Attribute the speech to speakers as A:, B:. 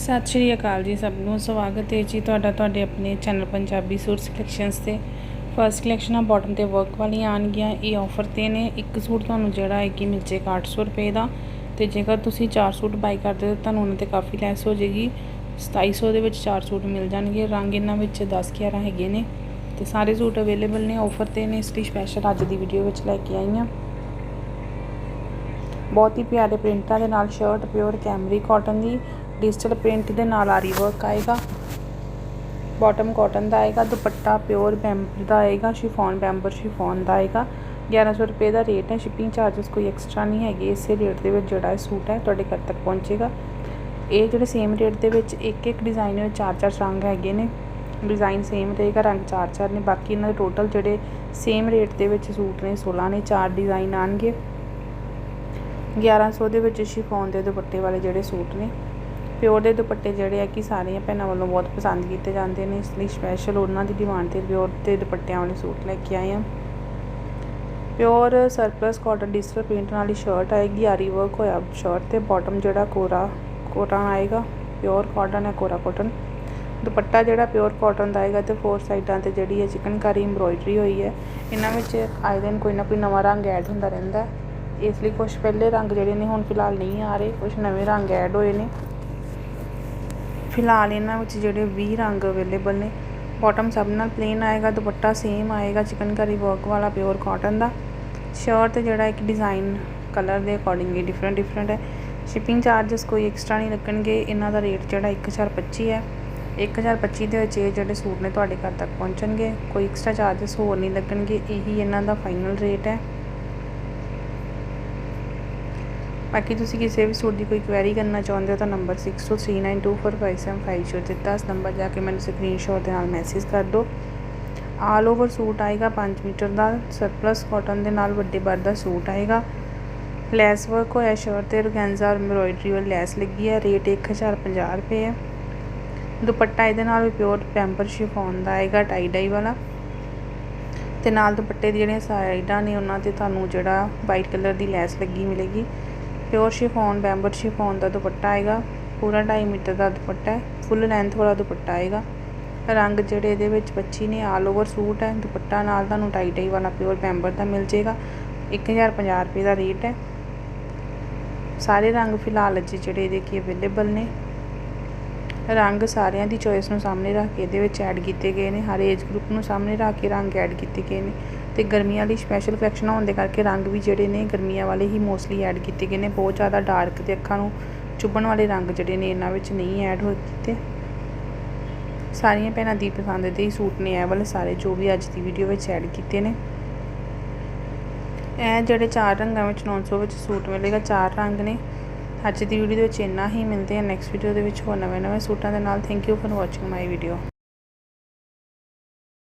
A: ਸਤਿ ਸ਼੍ਰੀ ਅਕਾਲ ਜੀ ਸਭ ਨੂੰ। ਸਵਾਗਤ ਹੈ ਜੀ ਤੁਹਾਡਾ ਤੁਹਾਡੇ ਆਪਣੇ ਚੈਨਲ ਪੰਜਾਬੀ ਸੂਟ ਕਲੈਕਸ਼ਨਸ ਤੇ। ਫਰਸਟ ਕਲੈਕਸ਼ਨਾਂ ਆ ਬਾਟਮ ਤੇ ਵਰਕ ਵਾਲੀਆਂ ਆਣਗੀਆਂ ਇਹ ਆਫਰ ਤੇ ਨੇ। ਇੱਕ ਸੂਟ ਤੁਹਾਨੂੰ ਜਿਹੜਾ ਹੈ ਕਿ ਮਿਲ ਜੇਗਾ 800 ਰੁਪਏ ਦਾ। ਤੇ ਜੇਕਰ ਤੁਸੀਂ ਚਾਰ ਸੂਟ ਬਾਈ ਕਰਦੇ ਹੋ, ਤੁਹਾਨੂੰ ਉਹਨਾਂ ਤੇ ਕਾਫੀ ਲੈਸ ਹੋ ਜਾਏਗੀ। 2700 ਦੇ ਵਿੱਚ ਚਾਰ ਸੂਟ ਮਿਲ ਜਾਣਗੇ। ਰੰਗ ਇਹਨਾਂ ਵਿੱਚ 10 11 ਹੈਗੇ ਨੇ। ਤੇ ਸਾਰੇ ਸੂਟ ਅਵੇਲੇਬਲ ਨੇ। ਆਫਰ ਤੇ ਨੇ। ਇਸ ਲਈ ਸਪੈਸ਼ਲ ਅੱਜ ਦੀ ਵੀਡੀਓ ਵਿੱਚ ਲੈ ਕੇ ਆਈ ਹਾਂ। ਬਹੁਤ ਹੀ ਪਿਆਰੇ ਪ੍ਰਿੰਟਾਂ ਦੇ ਨਾਲ ਸ਼ਰਟ ਪਿਓਰ ਕੈਮਰੀ ਕਾਟਨ ਦੀ। ਡਿਜੀਟਲ ਪ੍ਰਿੰਟ ਦੇ ਨਾਲ ਆਰੀ ਵਰਕ ਆਏਗਾ। ਬਾਟਮ ਕਾਟਨ ਦਾ ਆਏਗਾ, ਦੁਪੱਟਾ ਪਿਓਰ ਬੈਂਬਰ ਦਾ ਆਏਗਾ ਸ਼ਿਫੋਨ ਬੈਂਬਰ ਸ਼ਿਫੋਨ ਦਾ ਆਏਗਾ। 1100 ਰੁਪਏ ਦਾ ਰੇਟ ਹੈ ਸ਼ਿਪਿੰਗ ਚਾਰजेस ਕੋਈ ਐਕਸਟਰਾ ਨਹੀਂ ਹੈਗੇ, ਇਸੇ ਰੇਟ ਦੇ ਵਿੱਚ ਜਿਹੜਾ ਇਹ ਸੂਟ ਹੈ, ਤੁਹਾਡੇ ਘਰ ਤੱਕ ਪਹੁੰਚੇਗਾ। ਇਹ ਜਿਹੜੇ ਸੇਮ ਰੇਟ ਦੇ ਵਿੱਚ ਇੱਕ ਇੱਕ ਡਿਜ਼ਾਈਨ ਵਿੱਚ ਚਾਰ ਚਾਰ ਰੰਗ ਹੈਗੇ ਨੇ। ਡਿਜ਼ਾਈਨ ਸੇਮ ਰਹੇਗਾ, ਰੰਗ ਚਾਰ ਚਾਰ ਨੇ। ਬਾਕੀ ਇਹਨਾਂ ਦੇ ਟੋਟਲ ਜਿਹੜੇ ਸੇਮ ਰੇਟ ਦੇ ਵਿੱਚ ਸੂਟ ਨੇ 16 ਨੇ, ਚਾਰ ਡਿਜ਼ਾਈਨ ਆਣਗੇ। 1100 ਦੇ ਵਿੱਚ ਸ਼ਿਫੋਨ ਦੇ ਦੁਪੱਟੇ ਵਾਲੇ ਜਿਹੜੇ ਸੂਟ ਨੇ। ਪਿਓਰ ਦੇ ਦੁਪੱਟੇ ਜਿਹੜੇ ਆ ਕਿ ਸਾਰੀਆਂ ਭੈਣਾਂ ਵੱਲੋਂ ਬਹੁਤ ਪਸੰਦ ਕੀਤੇ ਜਾਂਦੇ ਨੇ, ਇਸ ਲਈ ਸਪੈਸ਼ਲ ਉਹਨਾਂ ਦੀ ਡਿਮਾਂਡ ਤੇ ਪਿਓਰ ਦੇ ਦੁਪੱਟਿਆਂ ਵਾਲੇ ਸੂਟ ਲੈ ਕੇ ਆਏ ਆ। Pure surplus cotton digital print ਵਾਲੀ ਸ਼ਰਟ ਆਏਗੀ, ਆਰੀ ਵਰਕ ਹੋਇਆ ਸ਼ਰਟ ਤੇ ਬਾਟਮ ਜਿਹੜਾ ਕੋਰਾ ਕੋਟਨ ਆਏਗਾ, ਪਿਓਰ ਕਾਟਨ ਹੈ ਕੋਰਾ ਕਾਟਨ ਦੁਪੱਟਾ ਜਿਹੜਾ ਪਿਓਰ ਕਾਟਨ ਦਾ ਆਏਗਾ ਤੇ ਫੋਰ ਸਾਈਡਾਂ ਤੇ ਜਿਹੜੀ ਹੈ ਚਿਕਨਕਾਰੀ ਐਮਬ੍ਰੋਇਡਰੀ ਹੋਈ ਹੈ, ਇਹਨਾਂ ਵਿੱਚ ਆਏ ਦਿਨ ਕੋਈ ਨਾ ਕੋਈ ਨਵਾਂ ਰੰਗ ਐਡ ਹੁੰਦਾ ਰਹਿੰਦਾ ਇਸ ਲਈ ਕੁਝ ਪਹਿਲੇ ਰੰਗ ਜਿਹੜੇ ਨੇ ਹੁਣ ਫਿਲਹਾਲ ਨਹੀਂ ਆ ਰਹੇ ਕੁਝ ਨਵੇਂ ਰੰਗ ਐਡ ਹੋਏ ਨੇ। ਫਿਲਹਾਲ ਇਹਨਾਂ ਵਿੱਚ ਜਿਹੜੇ 20 ਰੰਗ ਅਵੇਲੇਬਲ ਨੇ ਬਾਟਮ ਸਭ ਨਾਲ ਪਲੇਨ ਆਏਗਾ, ਦੁਪੱਟਾ ਸੇਮ ਆਏਗਾ ਚਿਕਨ ਚਿਕਨਕਾਰੀ ਵਰਕ ਵਾਲਾ ਪਿਓਰ ਕਾਟਨ ਦਾ। ਸ਼ਰਟ ਜਿਹੜਾ ਇੱਕ ਡਿਜ਼ਾਈਨ ਕਲਰ ਦੇ ਅਕੋਰਡਿੰਗ ਇਹ ਡਿਫਰੈਂਟ ਡਿਫਰੈਂਟ ਹੈ ਸ਼ਿਪਿੰਗ ਚਾਰजेस ਕੋਈ ਐਕਸਟਰਾ ਨਹੀਂ ਲੱਗਣਗੇ, ਇਹਨਾਂ ਦਾ ਰੇਟ ਜਿਹੜਾ 1025 ਹੈ 1025 ਦੇ ਵਿੱਚ ਇਹ ਜਿਹੜੇ ਸੂਟ ਨੇ ਤੁਹਾਡੇ ਘਰ ਤੱਕ ਪਹੁੰਚਣਗੇ, ਕੋਈ ਐਕਸਟਰਾ ਚਾਰजेस ਹੋਰ ਨਹੀਂ ਲੱਗਣਗੇ, ਇਹੀ ਇਹਨਾਂ ਦਾ ਫਾਈਨਲ ਰੇਟ ਹੈ ਬਾਕੀ ਤੁਸੀਂ ਕਿਸੇ ਵੀ ਸੂਟ ਦੀ ਕੋਈ ਕੁਐਰੀ ਕਰਨਾ ਚਾਹੁੰਦੇ ਹੋ ਤਾਂ ਨੰਬਰ 6239245750 ਦਿੱਤਾ ਇਸ ਨੰਬਰ ਜਾ ਕੇ ਮੈਨੂੰ ਸਕਰੀਨਸ਼ਾਟ ਦੇ ਨਾਲ ਮੈਸੇਜ ਕਰ ਦਿਓ। ਆਲ ਓਵਰ ਸੂਟ ਆਏਗਾ 5 ਮੀਟਰ ਦਾ ਸਰਪਲਸ ਕਾਟਨ ਦੇ ਨਾਲ ਵੱਡੇ ਬਰ ਦਾ ਸੂਟ ਆਏਗਾ। ਲੈਸ ਵਰਕ ਹੋਇਆ ਸ਼ਰਟ ਤੇ ਰਗੈਂਜ਼ਾ ਐਮਬ੍ਰੋਇਡਰੀ ਵਾਲੀ ਲੈਸ ਲੱਗੀ ਹੈ ਰੇਟ 1050 ਰੁਪਏ ਹੈ। ਦੁਪੱਟਾ ਇਹਦੇ ਨਾਲ ਵੀ ਪਿਓਰ ਪੈਂਪਰ ਸ਼ਿਫੋਨ ਦਾ ਆਏਗਾ ਟਾਈ ਡਾਈ ਵਾਲਾ। ਤੇ ਨਾਲ ਦੁਪੱਟੇ ਦੀ ਜਿਹੜੀਆਂ ਸਾਈਡਾਂ ਨੇ, ਉਹਨਾਂ ਤੇ ਤੁਹਾਨੂੰ ਜਿਹੜਾ ਵਾਈਟ ਕਲਰ ਦੀ ਲੈਸ ਲੱਗੀ ਮਿਲੇਗੀ। ਪਿਓਰ ਸ਼ਿਫੋਨ ਬੈਂਬਰ ਸ਼ਿਫੋਨ ਦਾ ਦੁਪੱਟਾ ਆਏਗਾ, ਪੂਰਾ 2.5 ਮੀਟਰ ਦਾ ਦੁਪੱਟਾ ਹੈ ਫੁੱਲ ਲੈਂਥ ਵਾਲਾ ਦੁਪੱਟਾ ਆਏਗਾ। ਰੰਗ ਜਿਹੜੇ ਇਹਦੇ ਵਿੱਚ 25 ਨੇ ਆਲ ਓਵਰ ਸੂਟ ਹੈ, ਦੁਪੱਟਾ ਨਾਲ ਤੁਹਾਨੂੰ ਟਾਈ ਟਾਈ ਵਾਲਾ ਪਿਓਰ ਬੈਂਬਰ ਦਾ ਮਿਲ ਜੇਗਾ 1050 ਰੁਪਏ ਦਾ ਰੇਟ ਹੈ। ਸਾਰੇ ਰੰਗ ਫਿਲਹਾਲ ਅਜੇ ਜਿਹੜੇ ਇਹਦੇ ਕੀ ਅਵੇਲੇਬਲ ਨੇ। ਰੰਗ ਸਾਰਿਆਂ ਦੀ ਚੋਇਸ ਨੂੰ ਸਾਹਮਣੇ ਰੱਖ ਕੇ ਇਹਦੇ ਵਿੱਚ ਐਡ ਕੀਤੇ ਗਏ ਨੇ, ਹਰ ਏਜ ਗਰੁੱਪ ਨੂੰ ਸਾਹਮਣੇ ਰੱਖ ਕੇ ਰੰਗ ਐਡ ਕੀਤੇ ਗਏ ਨੇ ਤੇ ਗਰਮੀਆਂ ਲਈ ਸਪੈਸ਼ਲ ਕਲੈਕਸ਼ਨ ਹੋਣ ਦੇ ਕਰਕੇ ਰੰਗ ਵੀ ਜਿਹੜੇ ਨੇ ਗਰਮੀਆਂ ਵਾਲੇ ਹੀ ਮੋਸਟਲੀ ਐਡ ਕੀਤੇ ਗਏ ਨੇ, ਬਹੁਤ ਜ਼ਿਆਦਾ ਡਾਰਕ ਤੇ ਅੱਖਾਂ ਨੂੰ ਚੁੱਭਣ ਵਾਲੇ ਰੰਗ ਜਿਹੜੇ ਨੇ ਇਹਨਾਂ ਵਿੱਚ ਨਹੀਂ ਐਡ ਹੋਏ ਕੀਤੇ। ਸਾਰੀਆਂ ਭੈਣਾਂ ਦੀ ਪਸੰਦ ਦੇ ਹੀ ਸੂਟ ਨੇ, ਇਹ ਵਾਲੇ ਸਾਰੇ ਜੋ ਵੀ ਅੱਜ ਦੀ ਵੀਡੀਓ ਵਿੱਚ ਐਡ ਕੀਤੇ ਨੇ। ਇਹ ਜਿਹੜੇ ਚਾਰ ਰੰਗਾਂ ਵਿੱਚ 900 ਵਿੱਚ ਸੂਟ ਮਿਲੇਗਾ, ਚਾਰ ਰੰਗ ਨੇ। ਅੱਜ ਦੀ ਵੀਡੀਓ ਦੇ ਵਿੱਚ ਇੰਨਾ ਹੀ। ਮਿਲਦੇ ਆ ਨੈਕਸਟ ਵੀਡੀਓ ਦੇ ਵਿੱਚ ਹੋਰ ਨਵੇਂ ਨਵੇਂ ਸੂਟਾਂ ਦੇ ਨਾਲ। Thank you for watching my video